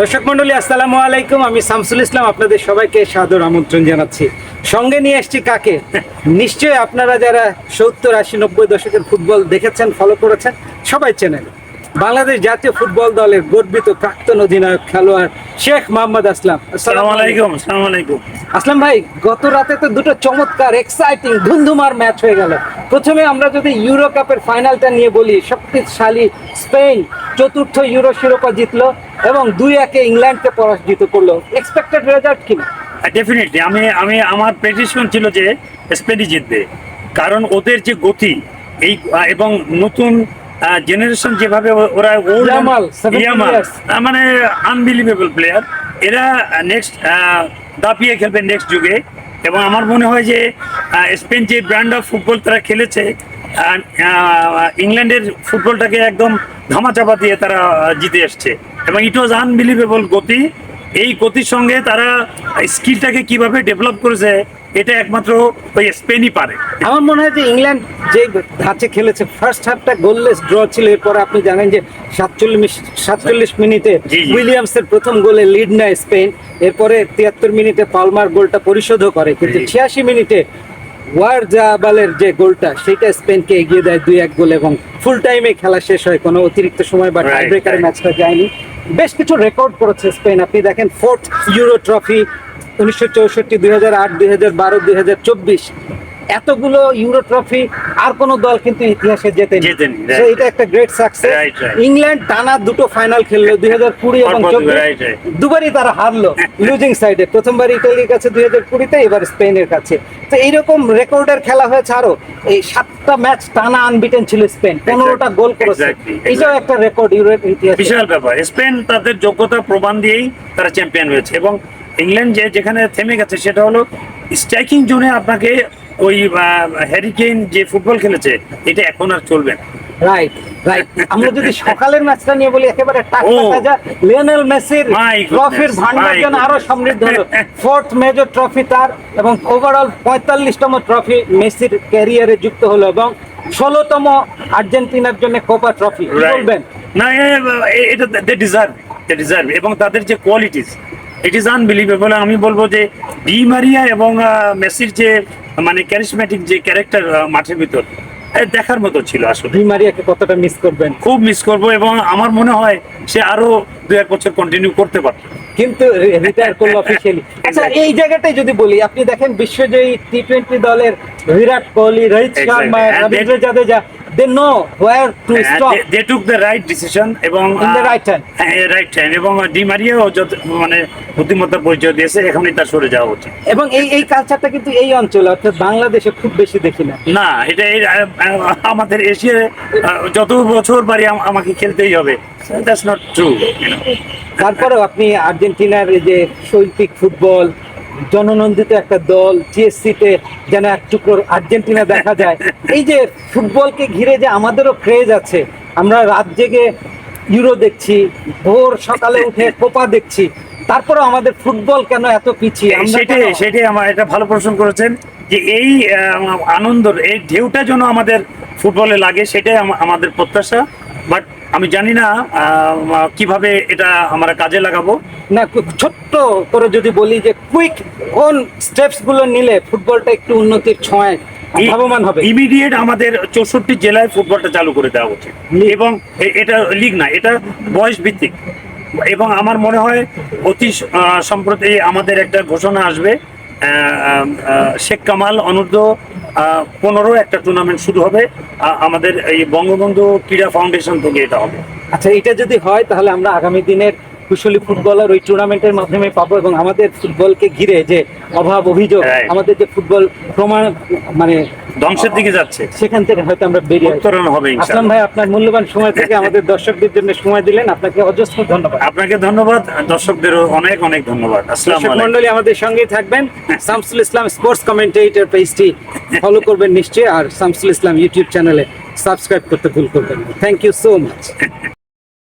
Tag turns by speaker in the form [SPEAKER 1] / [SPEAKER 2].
[SPEAKER 1] দর্শক মন্ডলী আসসালামু আলাইকুম। আমি শামসুল ইসলাম আপনাদের সবাইকে সাদর আমন্ত্রণ জানাচ্ছি। সঙ্গে নিয়ে এসেছি কাকে? নিশ্চয়ই আপনারা যারা সত্তর আশি নব্বই দশকের ফুটবল দেখেছেন ফলো করেছেন সবাই চেনেন। বাংলাদেশ জাতীয় ফুটবল দলের গর্বিত প্রাক্তন অধিনায়ক খেলোয়াড় শেখ মোহাম্মদ আসলাম।
[SPEAKER 2] আসসালামু আলাইকুম। আলাইকুম
[SPEAKER 1] আসলাম ভাই গত রাতে তো দুটো চমৎকার এক্সাইটিং ধুমধুমার ম্যাচ হয়ে গেল। প্রথমে আমরা যদি ইউরো কাপের ফাইনালটা নিয়ে বলি শক্তিশালী স্পেন চতুর্থ ইউরো শিরোপা জিতলো। এবং দুই একে ইংল্যান্ডকে পরাজিত করল এক্সপেক্টেড রেজাল্ট কি?
[SPEAKER 2] ডেফিনেটলি আমি আমি আমার প্রেডিকশন ছিল যে স্পেনই জিতবে। কারণ ওদের যে গতি এই এবং নতুন জেনারেশন যেভাবে ওরা
[SPEAKER 1] ইয়ামাল, 17
[SPEAKER 2] ইয়ামাল,
[SPEAKER 1] years।
[SPEAKER 2] আহ, মানে আনবিলিভেবল প্লেয়ার এরা নেক্সট দাপিয়ে খেলবে নেক্সট যুগে। এবং আমার মনে হয় যে স্পেন যে ব্র্যান্ড অফ ফুটবল তারা খেলেছে ইংল্যান্ডের ফুটবলটাকে একদম ধামাচাপা দিয়ে তারা জিতে এসছে। এবং ইট ওয়াজ আনবিলিভেবল গতি। এই গতির সঙ্গে তারা স্কিলটাকে কীভাবে ডেভেলপ করেছে এটা একমাত্র ওই স্পেনই পারে।
[SPEAKER 1] আমার মনে হয় যে ইংল্যান্ড যে ধাঁচে খেলেছে ফার্স্ট হাফটা গোললেস ড্র ছিল এরপরে আপনি জানেন যে সাতচল্লিশ সাতচল্লিশ মিনিটে। উইলিয়ামসের প্রথম গোলে লিড নেয় স্পেন এরপরে তিয়াত্তর মিনিটে পালমার গোলটা পরিশোধও করে। কিন্তু ছিয়াশি মিনিটে ওয়ার জাবালের যে গোলটা সেটা স্পেনকে এগিয়ে দেয় দুই এক গোল এবং ফুল টাইমে খেলা শেষ হয়। কোনো অতিরিক্ত সময় বা
[SPEAKER 2] Right,
[SPEAKER 1] টাই ব্রেকারে
[SPEAKER 2] right.
[SPEAKER 1] ম্যাচটা যায়নি। বেশ কিছু রেকর্ড করেছে স্পেন। আপনি দেখেন ফোর্থ ইউরো ট্রফি উনিশশো চৌষট্টি, দুই হাজার আট, দুই হাজার বারো, দুই হাজার চব্বিশ। এতগুলো ইউরো ট্রফি আর কোনো দল কিন্তু ইতিহাসে জেতেনি। এটা একটা গ্রেট সাকসেস. ইংল্যান্ড টানা দুটো ফাইনাল খেললো দুই হাজার কুড়ি এবং. দুবারই তারা হারলো লুজিং সাইডে প্রথমবার ইটালির কাছে দুই হাজার কুড়িতে এবার স্পেনের কাছে। তো এইরকম রেকর্ডের খেলা হয়েছে আরও। এই সাতটা ম্যাচ টানা আনবিটেন ছিল স্পেন। পনেরোটা গোল করেছে। এটাও একটা রেকর্ড ইউরোপ ইতিহাসে।
[SPEAKER 2] বিশাল ব্যাপার। স্পেন তাদের যোগ্যতা প্রমাণ দিয়েই তারা চ্যাম্পিয়ন হয়েছে। এবং ইংল্যান্ড যে যেখানে থেমে গেছে সেটা হলো স্ট্রাইকিং জোনে আপনাকে ওই হ্যারিকেন যে ফুটবল খেলেছে এটা এখন আর চলবে না।
[SPEAKER 1] রাইট রাইট আমরা যদি সকালের ম্যাচটা নিয়ে বলি একেবারে টাকা লিওনেল মেসির ট্রফির ভান্ডার যেন
[SPEAKER 2] আরও
[SPEAKER 1] সমৃদ্ধ হলো। ফোর্থ মেজর ট্রফি তার এবং ওভারঅল পঁয়তাল্লিশতম ট্রফি মেসির ক্যারিয়ারে যুক্ত হলো এবং ষোলোতম আর্জেন্টিনার জন্য কোপা ট্রফি বলবেন?
[SPEAKER 2] না এটা দে ডিজার্ভ দে ডিজার্ভ এবং তাদের যে কোয়ালিটিস ইট ইজ আনবিলিভেবল আমি বলব যে ডি মারিয়া এবং মেসির যে মানে ক্যারিসমেটিক যে ক্যারেক্টার মাঠের ভিতর দেখার মতো ছিল আসলে।
[SPEAKER 1] ডি মারিয়াকে কতটা মিস করবেন?
[SPEAKER 2] খুব মিস করব এবং আমার মনে হয় সে আরও দু এক বছর কন্টিনিউ করতে পারত
[SPEAKER 1] কিন্তু রিটায়ার করল অফিসিয়ালি আচ্ছা এই জায়গাটাই যদি বলি আপনি দেখেন বিশ্বজয়ী টি টোয়েন্টি দলের Virat Kohli Rohit. Sharma Ravindra Jadeja they know where to stop
[SPEAKER 2] they took the right decision এবং
[SPEAKER 1] In the right time.
[SPEAKER 2] Right time এবং ডি মারিয়াও মানে বুদ্ধিমত্তার পরিচয় দিয়েছে এখনই তার সরে যাওয়া উচিত।
[SPEAKER 1] এবং এই এই কালচারটা কিন্তু এই অঞ্চলে অর্থাৎ বাংলাদেশে খুব বেশি দেখি না।
[SPEAKER 2] না এটা আমাদের এশিয়ায় যত বছর পারি আম- আমাকে খেলতেই হবে। দ্যাটস নট ট্রু
[SPEAKER 1] তারপরেও আপনি আর্জেন্টিনার এই যে শৈল্পিক ফুটবল জননন্দিত একটা দল টিএসসিতে যেন এক টুকরো আর্জেন্টিনা দেখা যায়। এই যে ফুটবলকে ঘিরে যে আমাদেরও ক্রেজ আছে আমরা রাত জেগে ইউরো দেখছি ভোর সকালে উঠে কোপা দেখছি তারপরেও আমাদের ফুটবল কেন এত পিছিয়ে?
[SPEAKER 2] সেটাই সেটাই আমার এটা ভালো প্রশ্ন করেছেন যে এই আনন্দ এই ঢেউটা যেন আমাদের ফুটবলে লাগে সেটাই আমাদের প্রত্যাশা। বাট আমি জানি না কীভাবে এটা আমরা কাজে লাগাবো।
[SPEAKER 1] না ছোট্ট করে যদি বলি যে কুইক কোন স্টেপসগুলো নিলে ফুটবলটা একটু উন্নতির ছোঁয়ায় লাভবান হবে?
[SPEAKER 2] ইমিডিয়েট আমাদের চৌষট্টি জেলায় ফুটবলটা চালু করে দেওয়া উচিত। এবং এটা লিগ না এটা বয়স ভিত্তিক। এবং আমার মনে হয় অতি সম্প্রতি আমাদের একটা ঘোষণা আসবে শেখ কামাল অনূর্ধ্ব পনেরো একটা টুর্নামেন্ট শুরু হবে। আমাদের এই বঙ্গবন্ধু ক্রীড়া ফাউন্ডেশন থেকে এটা হবে।
[SPEAKER 1] আচ্ছা এটা যদি হয়, তাহলে আমরা আগামী দিনের কুশলী ফুটবলার ওই টুর্নামেন্টের মাধ্যমে পাবো এবং আমাদের ফুটবলকে ঘিরে যে অভাব অভিযোগ আমাদের যে ফুটবল প্রমাণ মানে
[SPEAKER 2] ধ্বংসের দিকে যাচ্ছে।
[SPEAKER 1] সেখান থেকে হয়তো আমরা বেরিয়ে
[SPEAKER 2] উত্তরণ হবে
[SPEAKER 1] আসলাম ভাই আপনার মূল্যবান সময় থেকে আমাদের দর্শকদের জন্য সময় দিলেন। আপনাকে অজস্র ধন্যবাদ।
[SPEAKER 2] আপনাকে ধন্যবাদ। দর্শকদেরও অনেক অনেক ধন্যবাদ। আসসালামু আলাইকুম।
[SPEAKER 1] মন্ডলী আমাদের সঙ্গেই থাকবেন। শামসুল ইসলাম স্পোর্টস কমেন্টেটর পেজটি ফলো করবেন নিশ্চয়ই। আর শামসুল ইসলাম ইউটিউব চ্যানেলে সাবস্ক্রাইব করতে ভুল করবেন থ্যাংক ইউ সো মাচ